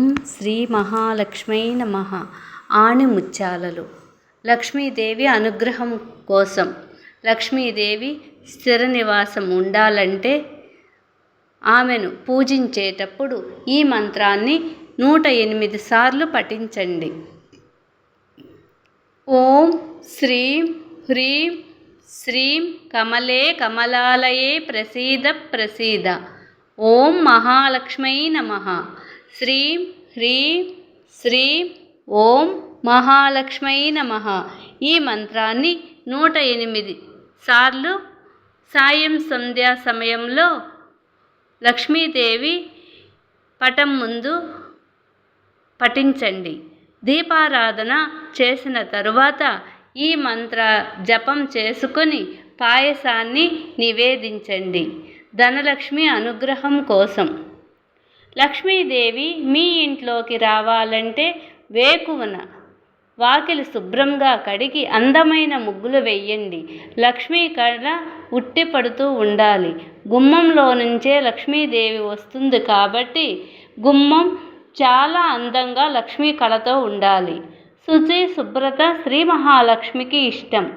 ఓం శ్రీ మహాలక్ష్మై నమ. ఆణిముత్యాలలు. లక్ష్మీదేవి అనుగ్రహం కోసం లక్ష్మీదేవి స్థిర నివాసం ఉండాలంటే ఆమెను పూజించేటప్పుడు ఈ మంత్రాన్ని నూట ఎనిమిది సార్లు పఠించండి. ఓం శ్రీం హ్రీం శ్రీం కమలే కమలాలయే ప్రసీద ప్రసీద. ఓం మహాలక్ష్మై నమ. శ్రీం హ్రీం శ్రీం ఓం మహాలక్ష్మై నమ. ఈ మంత్రాన్ని నూట ఎనిమిది సార్లు సాయం సంధ్యా సమయంలో లక్ష్మీదేవి పటం ముందు పఠించండి. దీపారాధన చేసిన తరువాత ఈ మంత్ర జపం చేసుకొని పాయసాన్ని నివేదించండి. ధనలక్ష్మి అనుగ్రహం కోసం. లక్ష్మీదేవి మీ ఇంట్లోకి రావాలంటే వేకువన. వాకిలి శుభ్రంగా కడిగి అందమైన ముగ్గులు వెయ్యండి లక్ష్మీ కళ ఉట్టిపడుతూ ఉండాలి. గుమ్మంలో నుంచే లక్ష్మీదేవి వస్తుంది కాబట్టి గుమ్మం చాలా అందంగా లక్ష్మీ కళతో ఉండాలి. శుచి శుభ్రత శ్రీ మహాలక్ష్మికి ఇష్టం.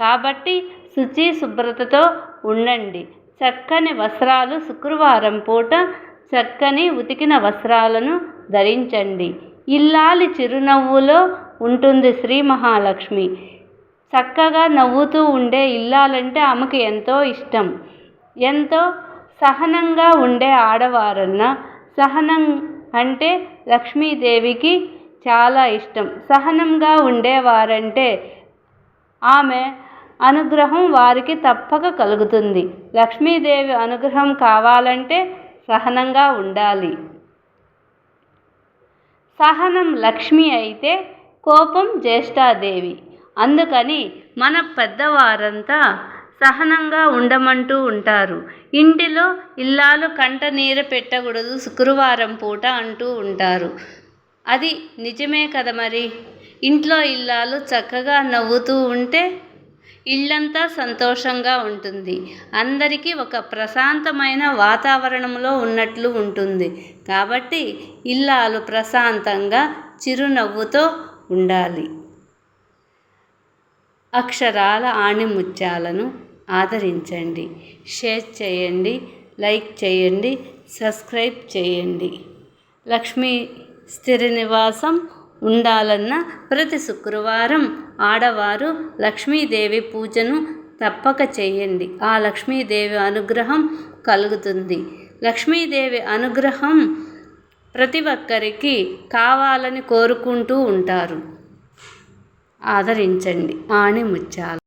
కాబట్టి శుచి శుభ్రతతో ఉండండి. చక్కని వస్త్రాలు శుక్రవారం పూట చక్కని ఉతికిన వస్త్రాలను ధరించండి. ఇల్లాలి చిరునవ్వులో ఉంటుంది శ్రీ మహాలక్ష్మి. చక్కగా నవ్వుతూ ఉండే ఇల్లాలంటే ఆమెకు ఎంతో ఇష్టం. ఎంతో సహనంగా ఉండే ఆడవారన్న సహనం అంటే లక్ష్మీదేవికి చాలా ఇష్టం. సహనంగా ఉండేవారంటే ఆమె అనుగ్రహం వారికి తప్పక కలుగుతుంది. లక్ష్మీదేవి అనుగ్రహం కావాలంటే సహనంగా ఉండాలి. సహనం లక్ష్మి అయితే కోపం జ్యేష్ఠాదేవి. అందుకని మన పెద్దవారంతా సహనంగా ఉండమంటూ ఉంటారు. ఇంటిలో ఇల్లాలు కంట నీరు పెట్టకూడదు శుక్రవారం పూట అంటూ ఉంటారు. అది నిజమే కదా మరి? ఇంట్లో ఇల్లాలు చక్కగా నవ్వుతూ ఉంటే ఇల్లంతా సంతోషంగా ఉంటుంది. అందరికీ ఒక ప్రశాంతమైన వాతావరణంలో ఉన్నట్లు ఉంటుంది. కాబట్టి ఇల్లాలు ప్రశాంతంగా చిరునవ్వుతో ఉండాలి. అక్షరాల ఆణిముత్యాలను ఆదరించండి. షేర్ చేయండి. లైక్ చేయండి. సబ్స్క్రైబ్ చేయండి. లక్ష్మీ స్థిర నివాసం ఉండాలన్న ప్రతి శుక్రవారం ఆడవారు లక్ష్మీదేవి పూజను తప్పక చేయండి. ఆ లక్ష్మీదేవి అనుగ్రహం కలుగుతుంది. లక్ష్మీదేవి అనుగ్రహం ప్రతి ఒక్కరికి కావాలని కోరుకుంటూ ఉంటారు. ఆదరించండి. ఆని ముత్యాలు